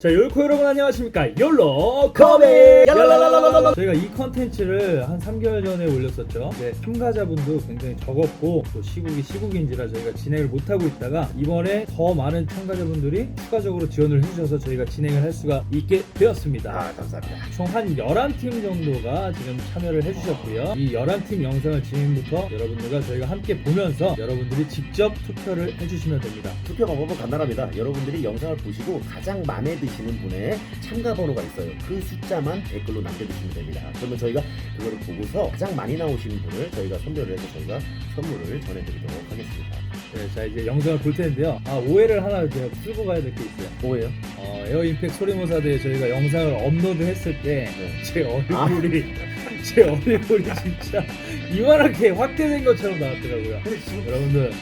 자, 율코 여러분 안녕하십니까? 욜로 커밍! 얄랄랄랄랄랄! 저희가 이 컨텐츠를 한 3개월 전에 올렸었죠. 네, 참가자분도 굉장히 적었고 또 시국이 시국인지라 저희가 진행을 못하고 있다가 이번에 더 많은 참가자분들이 추가적으로 지원을 해주셔서 저희가 진행을 할 수가 있게 되었습니다. 아 감사합니다. 총 한 11팀 정도가 지금 참여를 해주셨고요. 이 11팀 영상을 지금부터 여러분들과 저희가 함께 보면서 여러분들이 직접 투표를 해주시면 됩니다. 투표 방법은 간단합니다. 여러분들이 영상을 보시고 가장 마음에 드 시는 분의 참가 번호가 있어요. 그 숫자만 댓글로 남겨주시면 됩니다. 그러면 저희가 그거를 보고서 가장 많이 나오시는 분을 저희가 선별을 해서 저희가 선물을 전해드리도록 하겠습니다. 네, 자 이제 영상을 볼 텐데요. 아 오해를 하나 제가 풀고 가야 될 게 있어요. 뭐예요? 어, 에어 임팩 소리모사대에 저희가 영상을 업로드했을 때 네. 제 얼굴이 제 얼굴이 진짜 이만하게 확대된 것처럼 나왔더라고요. 근데 지금 여러분들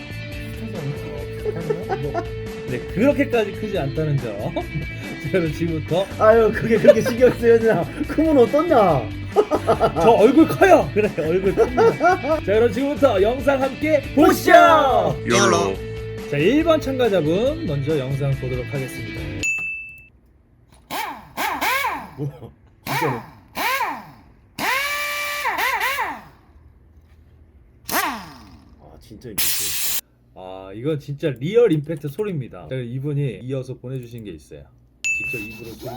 네 그렇게까지 크지 않다는 점. 저는 지금부터 아유 그게 그렇게 신경 쓰였냐? 크면 어떻냐? 저 얼굴 커요. 그래 얼굴 큽니다. 자 그럼 지금부터 영상 함께 보시죠. YOLO. 자 1번 참가자분 먼저 영상 보도록 하겠습니다. 뭐야? 진짜로? 아 진짜 임팩트. 아 이건 진짜 리얼 임팩트 소리입니다. 자, 이분이 이어서 보내주신 게 있어요. 직접 입으로 소리.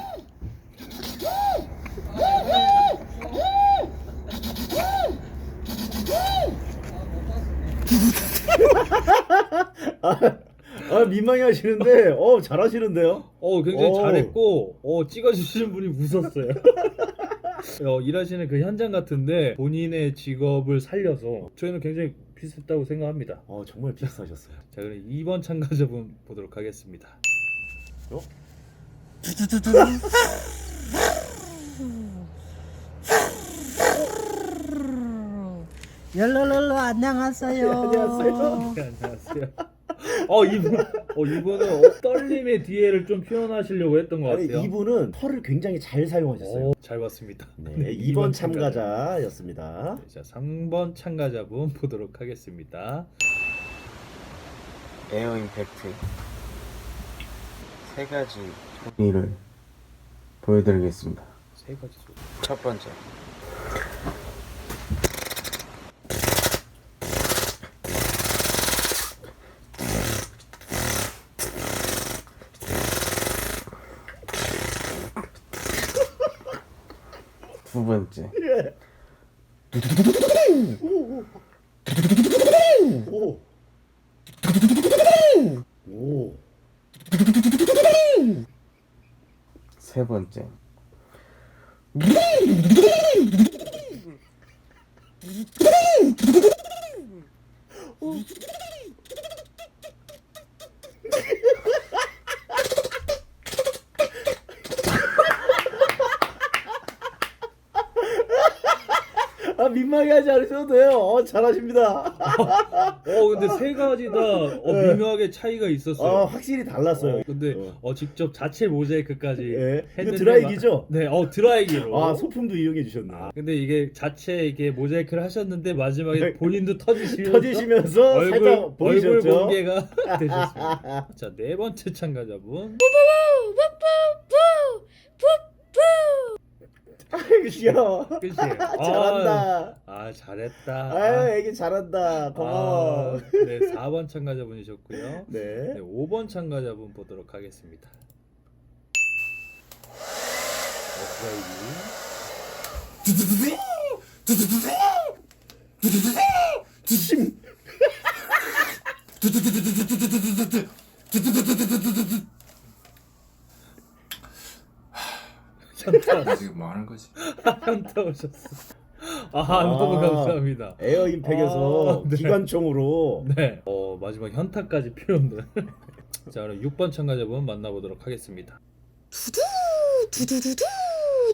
아 민망해 하시는데 어 잘하시는데요? 어 굉장히 오. 잘했고 어 찍어주시는 분이 웃었어요. 어, 일하시는 그 현장 같은데 본인의 직업을 살려서 저희는 굉장히 비슷했다고 생각합니다. 어 정말 비슷하셨어요. 자 그럼 2번 참가자분 보도록 하겠습니다. 어? 열로로로 안녕하세요. 안녕하세요. 네, 안녕하세요. 어 이분 어 이분은 어, 떨림의 뒤에를 좀 표현하시려고 했던 것 같아요. 이분은 털을 굉장히 잘 사용하셨어요. 오, 잘 봤습니다. 네, 네, 2번 이번 참가자였습니다. 네, 자 3번 참가자분 보도록 하겠습니다. 에어 임팩트 세 가지 소리를 보여드리겠습니다. 세 가지 소리. 첫 번째 두 번째 오. 오. 세 번째 아 민망해 하지 않으셔도 돼요. 어, 잘하십니다. 어 근데 세 가지 다 어, 네. 미묘하게 차이가 있었어요. 아 확실히 달랐어요. 어, 근데 어. 어, 직접 자체 모자이크까지 예. 이거 했는데 드라이기죠? 마- 네, 어 드라이기로. 아 소품도 이용해 주셨네. 아, 근데 이게 자체 이게 모자이크를 하셨는데 마지막에 네. 본인도 터지시면서 터지시면서 얼굴 살짝 얼굴 보이셨죠? 공개가 되셨습니다. 자 네 번째 참가자분. 귀여워. 끝이에요. 잘한다. 아, 아, 잘했다. 아유 애기 잘한다. 고마워. 아, 네 4번 참가자분이셨고요. 네. 네 5번 참가자분 보도록 하겠습니다. 어, 드라이기. 심. 현타 지금 뭐 하는 거지? 현타 오셨어. 아, 너무 아. 감사합니다. 에어 임팩에서 아, 네. 기관총으로 네. 어, 마지막 현타까지 표현을. 자, 그럼 6번 참가자분 만나보도록 하겠습니다. 두두 두두두두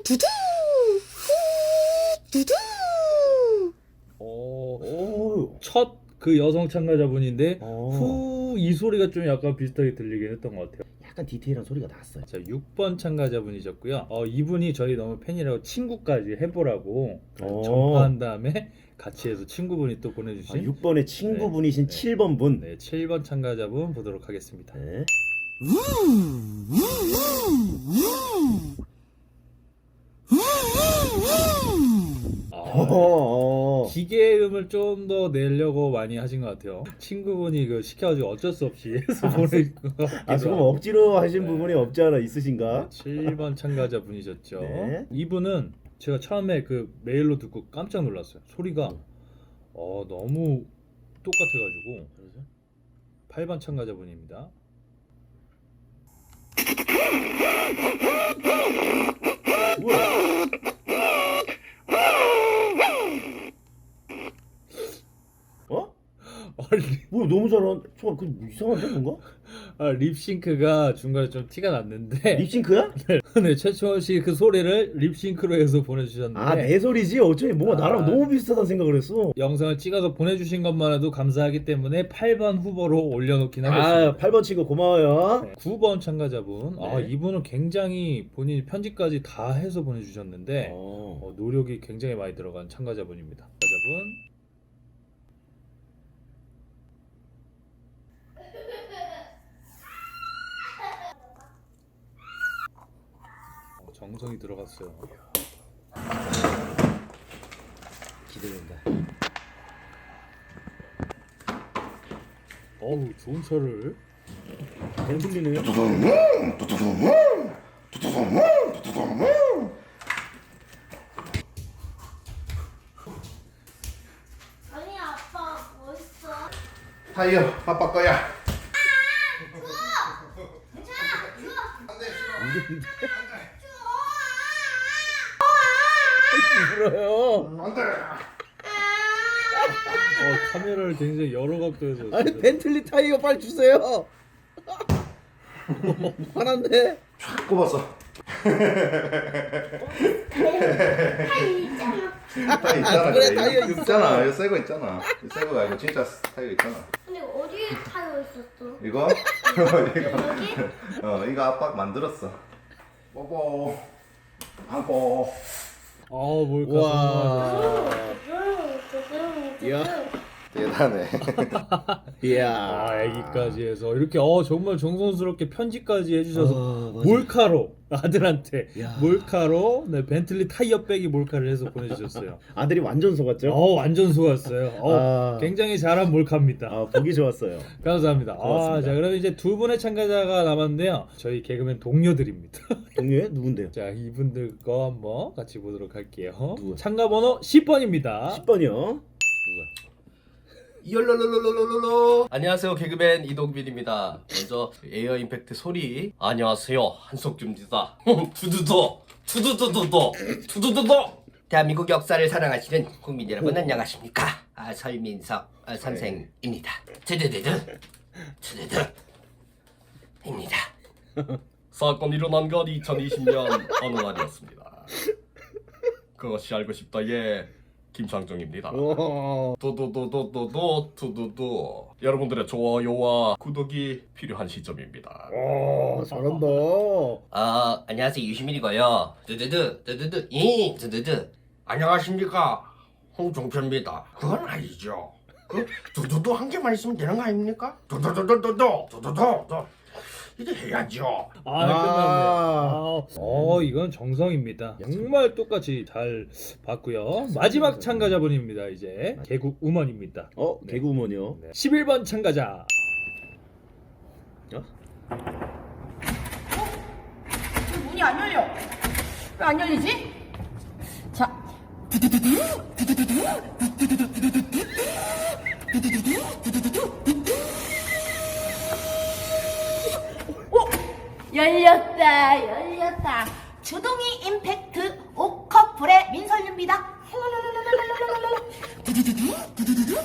두두 후 두두 어, 오. 첫 그 여성 참가자분인데 어. 후이 소리가 좀 약간 비슷하게 들리긴 했던 것 같아요. 약간 디테일한 소리가 났어요. 자, 6번 참가자분이셨고요. 어, 이분이 저희 너무 팬이라고 친구까지 해보라고 어. 전파한 다음에 같이 해서 친구분이 또 아, 보내주신 6번의 친구분이신 네. 7번 분. 네, 7번 참가자분 보도록 하겠습니다. 네. 아, 어, 기계음을 좀 더 내려고 많이 하신 것 같아요. 친구분이 그 시켜가지고 어쩔 수 없이 해서 보내신 것 같기도 아 조금 하고. 억지로 하신 네. 부분이 없지 않아 있으신가? 7번 참가자 분이셨죠. 네. 이분은 제가 처음에 그 메일로 듣고 깜짝 놀랐어요. 소리가 음. 어, 너무 똑같아가지고 8번 참가자 분입니다. 뭐야? 어? 아, 리- 뭐 너무 잘한. 잠깐 그 이상한데 뭔가? 아, 립싱크가 중간에 좀 티가 났는데 립싱크야? 네, 최초원 씨 그 소리를 립싱크로 해서 보내주셨는데 아 내 소리지. 어쩌니 뭔가 나랑 아. 너무 비슷하다 생각을 했어. 영상을 찍어서 보내주신 것만 해도 감사하기 때문에 8번 후보로 올려놓긴 하겠습니다. 아 8번 친구 고마워요. 네, 9번 참가자분, 아 네. 이분은 굉장히 본인이 편집까지 다 해서 보내주셨는데 어. 어, 노력이 굉장히 많이 들어간 참가자분입니다. 참가자분. 정성이 들어갔어요. 기대된다. 어우 좋은 차를 벤틀리네요. 아니 아빠 멋있어. 타이어 아빠 거야. 울어 요. 안 돼. 어, 카메라를 굉장히 여러 각도에서 아니 진짜- 벤틀리 타이어 빨리 주세요. 화난데? 촥 꼽았어. 타이어 있잖아. 그래, 이거 타이어. 있잖아. 이거 새거 있잖아. 이거 새거가 아니고 진짜 타이어 있잖아. 근데 어디에 타여 있었어? 이거? 이거. 여기? 어 이거 아빠 만들었어. 뽀뽀. 안고. 아 뭘까 와. 이야. 대단해. 이야. 아 애기까지 해서 이렇게 어 정말 정성스럽게 편지까지 해주셔서 아, 맞아. 몰카로 아들한테 야. 몰카로 네, 벤틀리 타이어 빼기 몰카를 해서 보내주셨어요. 아들이 완전 속았죠? 어 완전 속았어요. 어, 아. 굉장히 잘한 몰카입니다. 아 보기 좋았어요. 감사합니다. 아, 고맙습니다. 자 그럼 이제 두 분의 참가자가 남았는데요. 저희 개그맨 동료들입니다. 동료에 누군데요? 자 이분들 거 한번 같이 보도록 할게요. 누구야? 참가 번호 10번입니다. 10번이요. 열로로로로로로 안녕하세요 개그맨 이동빈입니다. 먼저 에어 임팩트 소리. 안녕하세요 한석규입니다 투두두 투두두두두 투두두두 대한민국 역사를 사랑하시는 국민 여러분 안녕하십니까? 아, 설민석 아, 선생입니다. 드드드드 드드드 입니다. 사건이 일어난 건 2020년 어느 날이었습니다. 그것이 알고 싶다 예 김창정입니다 와. 도도도도도도 투두두 여러분들의 좋아요와 구독이 필요한 시점입니다. 와 잘한다. 아 안녕하세요 유시민이고요. 두두두 두두두 이 두두두 안녕하십니까 홍종표입니다. 그건 아니죠. 그 두두두 한 개만 있으면 되는 거 아닙니까? 두두두두두두 두두두 이제 해야죠. 아, 아. 끝났네요. 아, 어, 이건 정성입니다. 정말 똑같이 잘 봤고요. 마지막 참가자분입니다. 이제 개국 우먼입니다. 어 네. 개그우먼이요. 네. 11번 참가자. 문이 안 열려. 왜 안 열리지? 자, 두두두두, 두두두두, 두두두두 두두, 두두 두두, 두두 두두. 오, 열렸다, 열렸다. 주둥이 임팩트 오커플의 민설유입니다. 두두두두, 두두두두.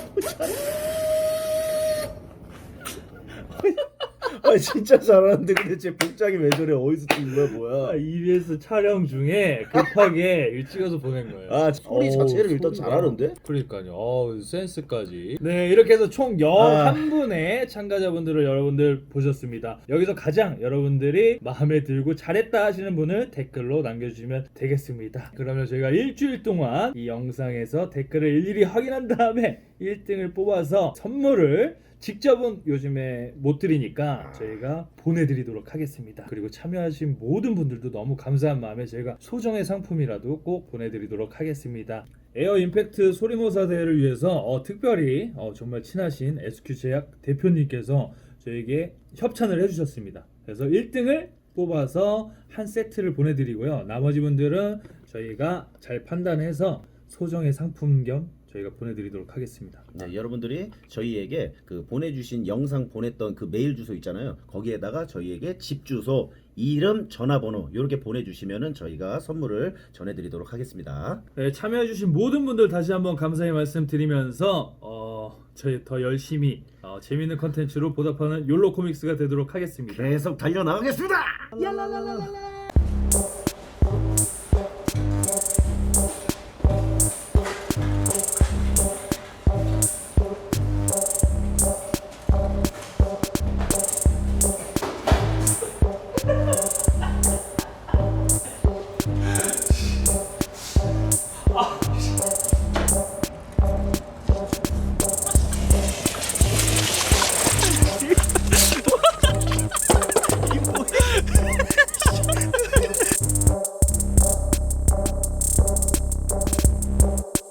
아 진짜 잘하는데 근데 제 복장이 왜 저래? 어디서 찍은 거야 뭐야? 아, EBS 촬영 중에 급하게 일 찍어서 보낸 거예요. 아 소리 어우, 자체를 일단 소리가. 잘하는데? 그러니까요. 어우, 센스까지. 네, 이렇게 해서 총 11분의 참가자분들을 여러분들 보셨습니다. 여기서 가장 여러분들이 마음에 들고 잘했다 하시는 분을 댓글로 남겨주시면 되겠습니다. 그러면 저희가 일주일 동안 이 영상에서 댓글을 일일이 확인한 다음에 1등을 뽑아서 선물을 직접은 요즘에 못 드리니까 저희가 보내드리도록 하겠습니다. 그리고 참여하신 모든 분들도 너무 감사한 마음에 저희가 소정의 상품이라도 꼭 보내드리도록 하겠습니다. 에어 임팩트 소리모사 대회를 위해서 어, 특별히 어, 정말 친하신 SQ 제약 대표님께서 저에게 협찬을 해주셨습니다. 그래서 1등을 뽑아서 한 세트를 보내드리고요. 나머지 분들은 저희가 잘 판단해서 소정의 상품 겸 저희가 보내드리도록 하겠습니다. 네, 여러분들이 저희에게 그 보내주신 영상 보냈던 그 메일 주소 있잖아요. 거기에다가 저희에게 집 주소, 이름, 전화번호 이렇게 보내주시면은 저희가 선물을 전해드리도록 하겠습니다. 네, 참여해주신 모든 분들 다시 한번 감사의 말씀 드리면서 어, 저희 더 열심히 어, 재밌는 컨텐츠로 보답하는 욜로 코믹스가 되도록 하겠습니다. 계속 달려 나가겠습니다. 얄랄랄랄랄라.